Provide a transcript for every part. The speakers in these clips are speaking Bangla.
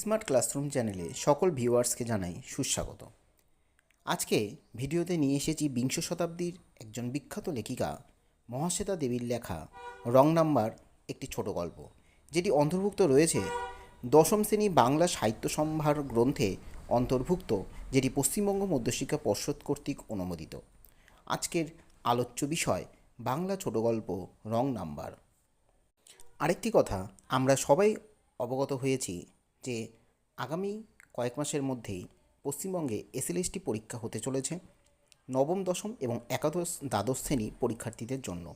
স্মার্ট ক্লাসরুম চ্যানেলে সকল ভিউয়ার্সকে জানাই সুস্বাগত। আজকে ভিডিওতে নিয়ে এসেছি বিংশ শতাব্দীর একজন বিখ্যাত লেখিকা মহাশ্বেতা দেবীর লেখা রং নাম্বার একটি ছোট গল্প, যেটি অন্তর্ভুক্ত রয়েছে দশম শ্রেণি বাংলা সাহিত্য সম্ভার গ্রন্থে অন্তর্ভুক্ত, যেটি পশ্চিমবঙ্গ মধ্যশিক্ষা পর্ষদ কর্তৃক অনুমোদিত। আজকের আলোচ্য বিষয় বাংলা ছোট গল্প রং নাম্বার। আরেকটি কথা, আমরা সবাই অবগত হয়েছি যে আগামী কয়েক মাসের মধ্যেই পশ্চিমবঙ্গে এসএলএসটি পরীক্ষা হতে চলেছে নবম, দশম এবং একাদশ দ্বাদশ শ্রেণি পরীক্ষার্থীদের জন্য।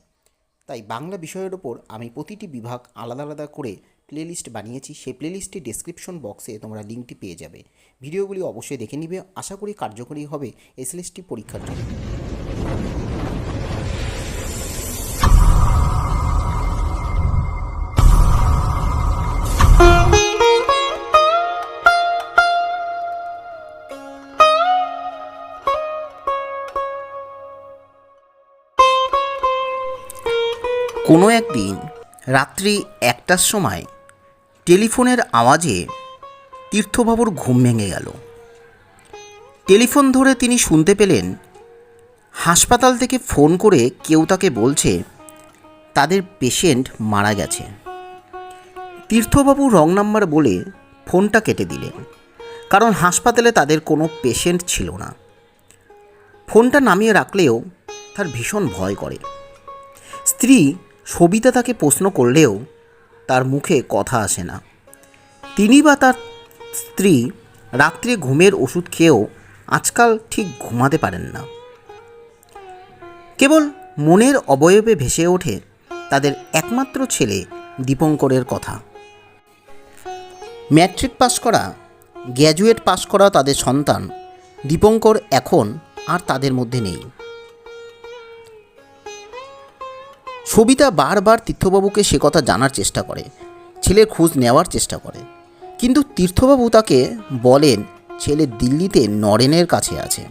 তাই বাংলা বিষয়ের ওপর আমি প্রতিটি বিভাগ আলাদা আলাদা করে প্লেলিস্ট বানিয়েছি। সেই প্লেলিস্টটি ডেসক্রিপশন বক্সে তোমরা লিঙ্কটি পেয়ে যাবে। ভিডিওগুলি অবশ্যই দেখে নিবে। আশা করি কার্যকরী হবে এসএলএসটি পরীক্ষার জন্য কোনো একদিন রাত্রি একটার সময় টেলিফোনের আওয়াজে তীর্থবাবুর ঘুম ভেঙে গেল। টেলিফোন ধরে তিনি শুনতে পেলেন, হাসপাতাল থেকে ফোন করে কেউ তাকে বলছে, তাদের পেশেন্ট মারা গেছে। তীর্থবাবু রং নাম্বার বলে ফোনটা কেটে দিলেন, কারণ হাসপাতালে তাদের কোনো পেশেন্ট ছিল না। ফোনটা নামিয়ে রাখলেও তার ভীষণ ভয় করে। স্ত্রী সবিতা তাকে প্রশ্ন করলেও তার মুখে কথা আসে না। তিনি বা তার স্ত্রী রাত্রে ঘুমের ওষুধ খেয়েও আজকাল ঠিক ঘুমাতে পারেন না। কেবল মনের অবয়বে ভেসে ওঠে তাদের একমাত্র ছেলে দীপঙ্করের কথা। ম্যাট্রিক পাস করা, গ্র্যাজুয়েট পাস করা তাদের সন্তান দীপঙ্কর এখন আর তাদের মধ্যে নেই। সবিতা বারবার তীর্থবাবুকে সে কথা জানার চেষ্টা করে, ছেলের খোঁজ নেওয়ার চেষ্টা করে। কিন্তু তীর্থবাবু তাকে বলেন, ছেলে দিল্লিতে নরেনের কাছে আছে।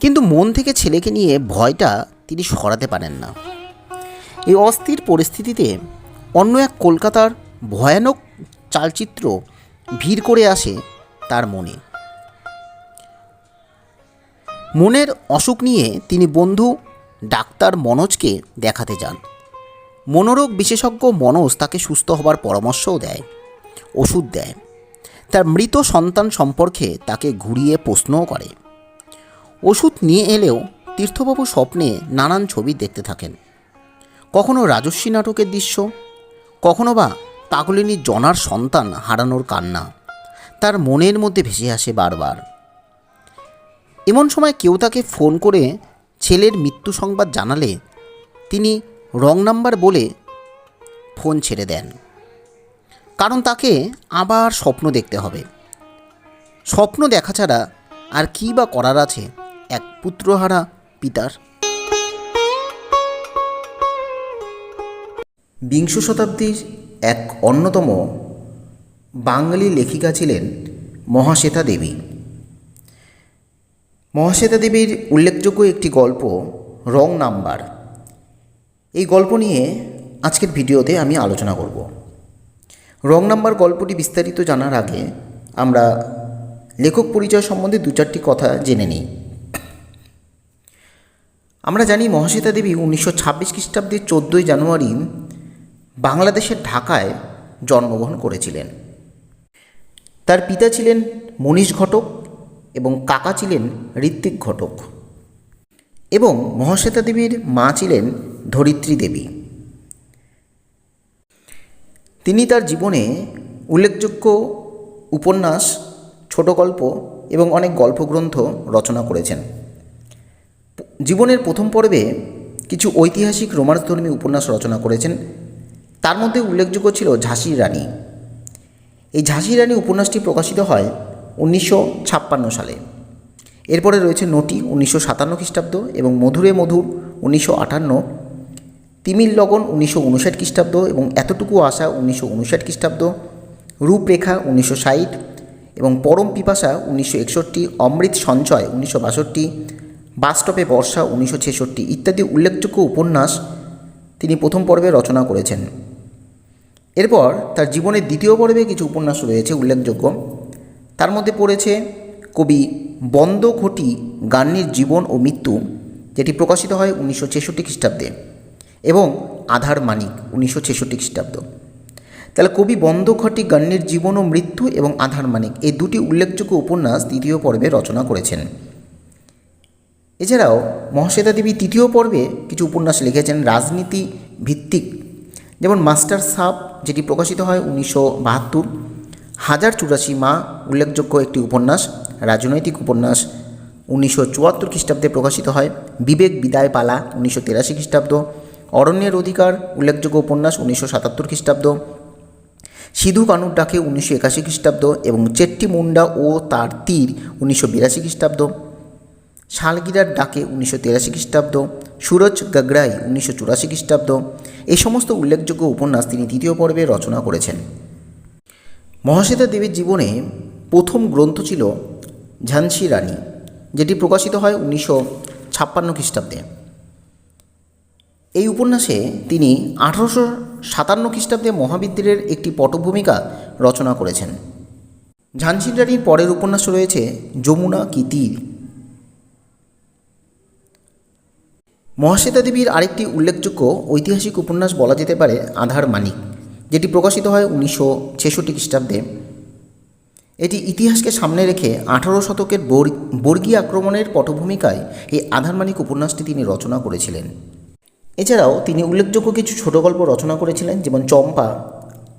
কিন্তু মন থেকে ছেলেকে নিয়ে ভয়টা তিনি সরাতে পারেন না। এই অস্থির পরিস্থিতিতে অন্য এক কলকাতার ভয়ানক চালচিত্র ভিড় করে আসে তার মনে। মনের অসুখ নিয়ে তিনি বন্ধু ডাক্তার মনোজকে দেখাতে যান। মনোরোগ বিশেষজ্ঞ মনোজ তাকে সুস্থ হবার পরামর্শও দেয়, ওষুধ দেয়। তার মৃত সন্তান সম্পর্কে তাকে ঘুরিয়ে প্রশ্নও করে। ওষুধ নিয়ে এলেও তীর্থবাবু স্বপ্নে নানান ছবি দেখতে থাকেন। কখনো রাজস্বী নাটকের দৃশ্য, কখনো বা পাগলিনী জনার সন্তান হারানোর কান্না, তার মনের মধ্যে ভেসে আসে বারবার। এমন সময় কেউ তাকে ফোন করে ছেলের মৃত্যু সংবাদ জানালে তিনি রং নাম্বার বলে ফোন ছেড়ে দেন। কারণ তাকে আবার স্বপ্ন দেখতে হবে। স্বপ্ন দেখা ছাড়া আর কী বা করার আছে এক পুত্রহারা পিতার? বিংশ শতাব্দীর এক অন্যতম বাঙালি লেখিকা ছিলেন মহাশ্বেতা দেবী। মহাশ্বেতা দেবীর উল্লেখযোগ্য একটি গল্প, রং নাম্বার। এই গল্প নিয়ে আজকের ভিডিওতে আমি আলোচনা করব। রং নাম্বার গল্পটি বিস্তারিত জানার আগে আমরা লেখক পরিচয় সম্বন্ধে দু চারটি কথা জেনে নিই। আমরা জানি মহাশ্বেতা দেবী উনিশশো ছাব্বিশ খ্রিস্টাব্দের চোদ্দোই জানুয়ারি বাংলাদেশের ঢাকায় জন্মগ্রহণ করেছিলেন। তার পিতা ছিলেন মনীষ ঘটক। এবং কাকা ছিলেন ঋত্বিক ঘটক এবং মহাশ্বেতা দেবীর মা ছিলেন ধরিত্রী দেবী। তিনি তার জীবনে উল্লেখযোগ্য উপন্যাস ছোট গল্প এবং অনেক গল্পগ্রন্থ রচনা করেছেন। জীবনের প্রথম পর্বে কিছু ঐতিহাসিক রোমান্সধর্মী উপন্যাস রচনা করেছেন। তার মধ্যে উল্লেখযোগ্য ছিল ঝাঁসির রানী। এই ঝাঁসির রানী উপন্যাসটি প্রকাশিত হয় উনিশশো ছাপ্পান্ন সালে। এরপরে রয়েছে নটি উনিশশো সাতান্ন খ্রিস্টাব্দ এবং মধুরে মধুর উনিশশো আটান্ন, তিমির লগন উনিশশো উনষাট খ্রিস্টাব্দ এবং এতটুকু আশা উনিশশো উনষাট খ্রিস্টাব্দ, রূপরেখা উনিশশো ষাট এবং পরম পিপাসা উনিশশো একষট্টি, অমৃত সঞ্চয় উনিশশো বাষট্টি বাস্তবে বর্ষা উনিশশো ছেষট্টি ইত্যাদি উল্লেখযোগ্য উপন্যাস তিনি প্রথম পর্বে রচনা করেছেন। এরপর তার জীবনের দ্বিতীয় পর্বে কিছু উপন্যাস রয়েছে উল্লেখযোগ্য। তার মধ্যে পড়েছে কবি বন্দ ঘটি গান্নির জীবন ও মৃত্যু, যেটি প্রকাশিত হয় উনিশশো ছেষট্টি খ্রিস্টাব্দে, এবং আধার মানিক উনিশশো ছেষট্টি খ্রিস্টাব্দ। তাহলে কবি বন্দ ঘটি গান্নির জীবন ও মৃত্যু এবং আধার মানিক এই দুটি উল্লেখযোগ্য উপন্যাস দ্বিতীয় পর্বে রচনা করেছেন। এছাড়াও মহাশ্বেতা দেবী তৃতীয় পর্বে কিছু উপন্যাস লিখেছেন রাজনীতি ভিত্তিক যেমন মাস্টার সাপ, যেটি প্রকাশিত হয় উনিশশো বাহাত্তর হাজার চুরাশি মা উল্লেখযোগ্য একটি উপন্যাস, রাজনৈতিক উপন্যাস। উনিশশো চুয়াত্তর খ্রিস্টাব্দে প্রকাশিত হয়। বিবেক বিদায় পালা, উনিশশো তেরাশি খ্রিস্টাব্দ। অরণ্যের অধিকার, উল্লেখযোগ্য উপন্যাস, উনিশশো সাতাত্তর খ্রিস্টাব্দ। সিধু কানুর ডাকে, উনিশশো একাশি খ্রিস্টাব্দ। এবং চেট্টি মুন্ডা ও তার তীর, উনিশশো বিরাশি খ্রিস্টাব্দ। শালগিরার ডাকে, উনিশশো তেরাশি খ্রিস্টাব্দ। সুরজ গাগড়াই উনিশশো চুরাশি খ্রিস্টাব্দ। এই সমস্ত উল্লেখযোগ্য উপন্যাস তিনি তৃতীয় পর্বে রচনা করেছেন। মহাশ্বেতা দেবীর জীবনে প্রথম গ্রন্থ ছিল ঝান্সি রানী, যেটি প্রকাশিত হয় উনিশশো ছাপ্পান্ন খ্রিস্টাব্দে। এই উপন্যাসে তিনি আঠারোশো সাতান্ন খ্রিস্টাব্দে মহাবিদ্যালয়ের একটি পটভূমিকা রচনা করেছেন। ঝান্সি রানীর পরের উপন্যাস রয়েছে যমুনা কি তীর। মহাশ্বেতা দেবীর আরেকটি উল্লেখযোগ্য ঐতিহাসিক উপন্যাস বলা যেতে পারে আধার মানিক যেটি প্রকাশিত হয় উনিশশো ছেষট্টি খ্রিস্টাব্দে। এটি ইতিহাসকে সামনে রেখে আঠারো শতকের বর্গ- বর্গী আক্রমণের পটভূমিকায় এই আধারমানিক উপন্যাসটি তিনি রচনা করেছিলেন। এছাড়াও তিনি উল্লেখযোগ্য কিছু ছোট গল্প রচনা করেছিলেন, যেমন চম্পা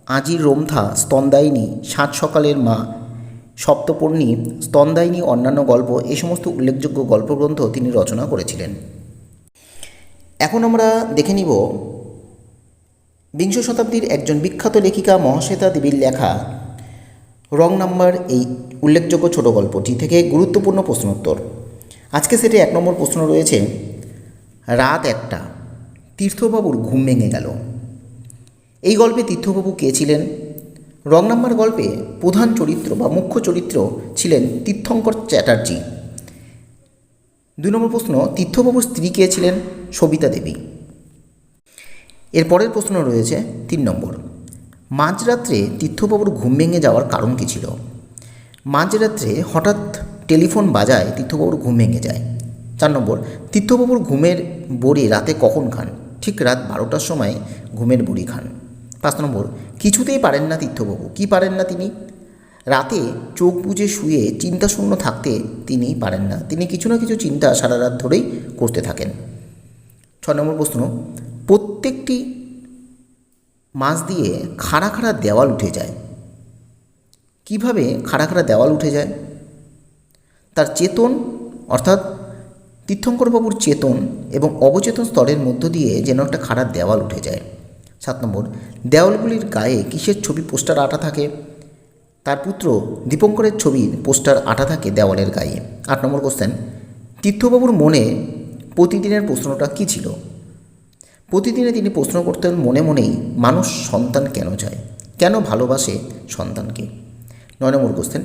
আজির রোমথা, স্তন্দায়িনী, সাত সকালের মা, সপ্তপর্ণী, স্তন্দায়িনী অন্যান্য গল্প এই সমস্ত উল্লেখযোগ্য গল্পগ্রন্থ তিনি রচনা করেছিলেন। এখন আমরা দেখে নিব বিংশ শতাব্দীর একজন বিখ্যাত লেখিকা মহাশ্বেতা দেবীর লেখা রং নাম্বার এই উল্লেখযোগ্য ছোট গল্পটি থেকে গুরুত্বপূর্ণ প্রশ্নোত্তর। আজকে সেটে এক নম্বর প্রশ্ন রয়েছে, রাত একটা, তীর্থবাবুর ঘুম ভেঙে গেল। এই গল্পে তীর্থবাবু কে ছিলেন? রং নাম্বার গল্পে প্রধান চরিত্র বা মুখ্য চরিত্র ছিলেন তীর্থঙ্কর চ্যাটার্জি। দুই নম্বর প্রশ্ন, তীর্থবাবুর স্ত্রী কে ছিলেন? সবিতা দেবী। এর পরের প্রশ্ন রয়েছে তিন নম্বর। মাঝরাত্রে তীর্থবাবুর ঘুম ভেঙে যাওয়ার কারণ কী ছিল? মাঝরাত্রে হঠাৎ টেলিফোন বাজায় তীর্থবাবুর ঘুম ভেঙে যায়। চার নম্বর, তীর্থবাবুর ঘুমের বড়ি রাতে কখন খান? ঠিক রাত বারোটার সময় ঘুমের বড়ি খান। পাঁচ নম্বর, কিছুতেই পারেন না তীর্থবাবু। কি পারেন না তিনি? রাতে চোখ বুজে শুয়ে চিন্তাশূন্য থাকতে তিনি পারেন না। তিনি কিছু না কিছু চিন্তা সারা রাত ধরেই করতে থাকেন। ছ নম্বর প্রশ্ন প্রত্যেকটি মাছ দিয়ে খাড়া খাড়া দেওয়াল উঠে যায়। কীভাবে খাড়া খাড়া দেওয়াল উঠে যায়? তার চেতন, অর্থাৎ তীর্থঙ্করবাবুর চেতন এবং অবচেতন স্তরের মধ্য দিয়ে যেন একটা খাড়া দেওয়াল উঠে যায়। সাত নম্বর, দেওয়ালগুলির গায়ে কিসের ছবি পোস্টার আটা থাকে? তার পুত্র দীপঙ্করের ছবির পোস্টার আটা থাকে দেওয়ালের গায়ে। আট নম্বর কোশ্চেন তীর্থবাবুর মনে প্রতিদিনের প্রশ্নটা কী ছিল? প্রতিদিনে তিনি প্রশ্ন করতেন মনে মনেই, মানুষ সন্তান কেন চায়? কেন ভালোবাসে সন্তানকে? নয় নম্বর কোশ্চেন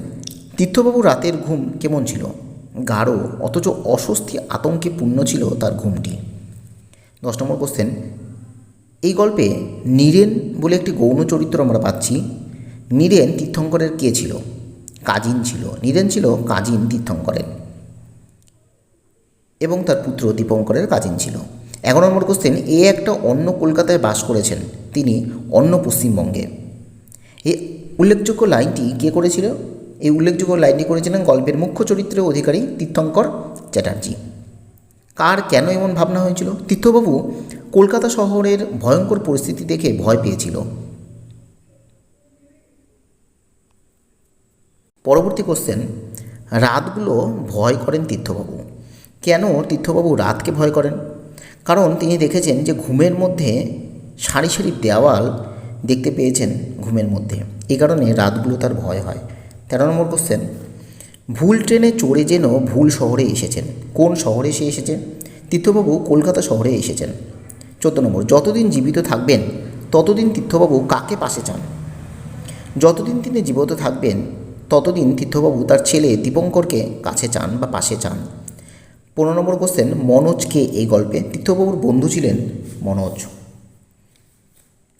তীর্থবাবু, রাতের ঘুম কেমন ছিল? গাঢ়, অথচ অস্বস্তি আতঙ্কে পূর্ণ ছিল তার ঘুমটি। দশ নম্বর কোশ্চেন এই গল্পে নীরেন বলে একটি গৌণ চরিত্র আমরা পাচ্ছি। নীরেন তীর্থঙ্করের কে ছিল? কাজিন ছিল। নীরেন ছিল কাজিন তীর্থঙ্করের এবং তার পুত্র দীপঙ্করের কাজিন ছিল। এগারো নম্বর কোশ্চেন এ একটা অন্য কলকাতায় বাস করেছেন, তিনি অন্য পশ্চিমবঙ্গে। এ উল্লেখযোগ্য লাইনটি কে করেছিল? এই উল্লেখযোগ্য লাইনটি করেছিলেন গল্পের মুখ্য চরিত্রের অধিকারী তীর্থঙ্কর চ্যাটার্জি। কার কেন এমন ভাবনা হয়েছিল? তীর্থবাবু কলকাতা শহরের ভয়ঙ্কর পরিস্থিতি দেখে ভয় পেয়েছিল। পরবর্তী কোশ্চেন রাতগুলো ভয় করেন তীর্থবাবু। কেন তীর্থবাবু রাতকে ভয় করেন? কারণ তিনি দেখেছেন যে ঘুমের মধ্যে সারি সারি দেওয়াল দেখতে পেয়েছেন ঘুমের মধ্যে। এই কারণে রাতগুলো তার ভয় হয়। তেরো নম্বর কোশ্চেন ভুল ট্রেনে চড়ে যেন ভুল শহরে এসেছেন। কোন শহরে সে এসেছেন তীর্থবাবু কলকাতা শহরে এসেছেন। চোদ্দ নম্বর, যতদিন জীবিত থাকবেন, ততদিন তীর্থবাবু কাকে পাশে চান? যতদিন তিনি জীবিত থাকবেন, ততদিন তীর্থবাবু তার ছেলে দীপঙ্করকে কাছে চান বা পাশে চান। পনেরো নম্বর কোশ্চেন মনোজ কে এই গল্পে? তীর্থবাবুর বন্ধু ছিলেন মনোজ।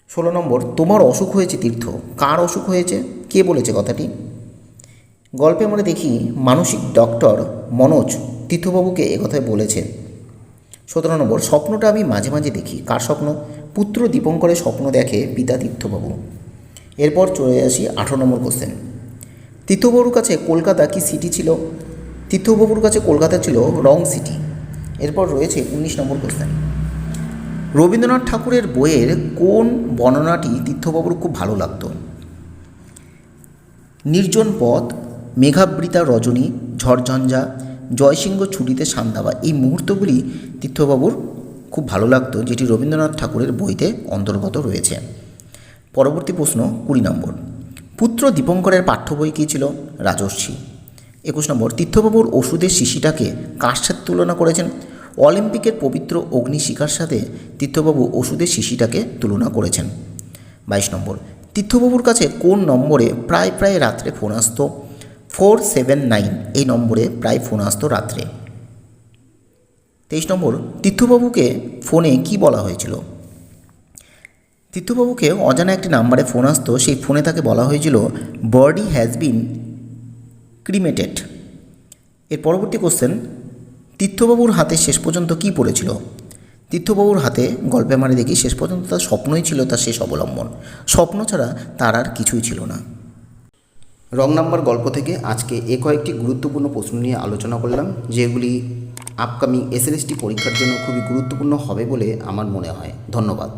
ষোলো নম্বর, তোমার অসুখ হয়েছে তীর্থ। কার অসুখ হয়েছে? কে বলেছে কথাটি? গল্পে আমরা দেখি মানসিক ডক্টর মনোজ তীর্থবাবুকে একথায় বলেছে। সতেরো নম্বর, স্বপ্নটা আমি মাঝে মাঝে দেখি। কার স্বপ্ন? পুত্র দীপঙ্করের স্বপ্ন দেখে পিতা তীর্থবাবু। এরপর চলে আসি আঠারো নম্বর কোশ্চেন তীর্থবাবুর কাছে কলকাতা কি সিটি ছিল? তীর্থবাবুর কাছে কলকাতা ছিল রং সিটি। এরপর রয়েছে উনিশ নম্বর কোশ্চেন রবীন্দ্রনাথ ঠাকুরের বইয়ের কোন বর্ণনাটি তীর্থবাবুর খুব ভালো লাগতো? নির্জন পথ, মেঘাবৃতা রজনী, ঝড়ঝঞ্ঝা, জয়সিংহ ছুটিতে সান্দাবা, এই মুহূর্তগুলি তীর্থবাবুর খুব ভালো লাগতো, যেটি রবীন্দ্রনাথ ঠাকুরের বইতে অন্তর্গত রয়েছে। পরবর্তী প্রশ্ন কুড়ি নম্বর। পুত্র দীপঙ্করের পাঠ্য বই কী ছিল? রাজর্ষি। একুশ নম্বর তীর্থবাবুর ওষুধের শিশিটাকে কার সাথে তুলনা করেছেন। অলিম্পিকের পবিত্র অগ্নিশিখার সাথে তীর্থবাবু ওষুধের শিশিটাকে তুলনা করেছেন। বাইশ নম্বর তীর্থবাবুর কাছে কোন নম্বরে প্রায় প্রায় রাত্রে ফোন আসতো? ফোর সেভেন নাইন, এই নম্বরে প্রায় ফোন আসতো রাত্রে। তেইশ নম্বর তীর্থবাবুকে ফোনে কি বলা হয়েছিল? তীর্থবাবুকে অজানা একটি নাম্বারে ফোন আসতো, সেই ফোনে তাকে বলা হয়েছিল, বডি হ্যাজ বিন ক্রিমেটেড। এর পরবর্তী কোশ্চেন তীর্থবাবুর হাতে শেষ পর্যন্ত কি পড়েছিল? তীর্থবাবুর হাতে গল্পে মারে দেখি শেষ পর্যন্ত তার স্বপ্নই ছিল তার শেষ অবলম্বন। স্বপ্ন ছাড়া তার আর কিছুই ছিল না। রং নাম্বার গল্প থেকে আজকে এ কয়েকটি গুরুত্বপূর্ণ প্রশ্ন নিয়ে আলোচনা করলাম, যেগুলি আপকামিং এসএলএসটি পরীক্ষার জন্য খুবই গুরুত্বপূর্ণ হবে বলে আমার মনে হয়। ধন্যবাদ।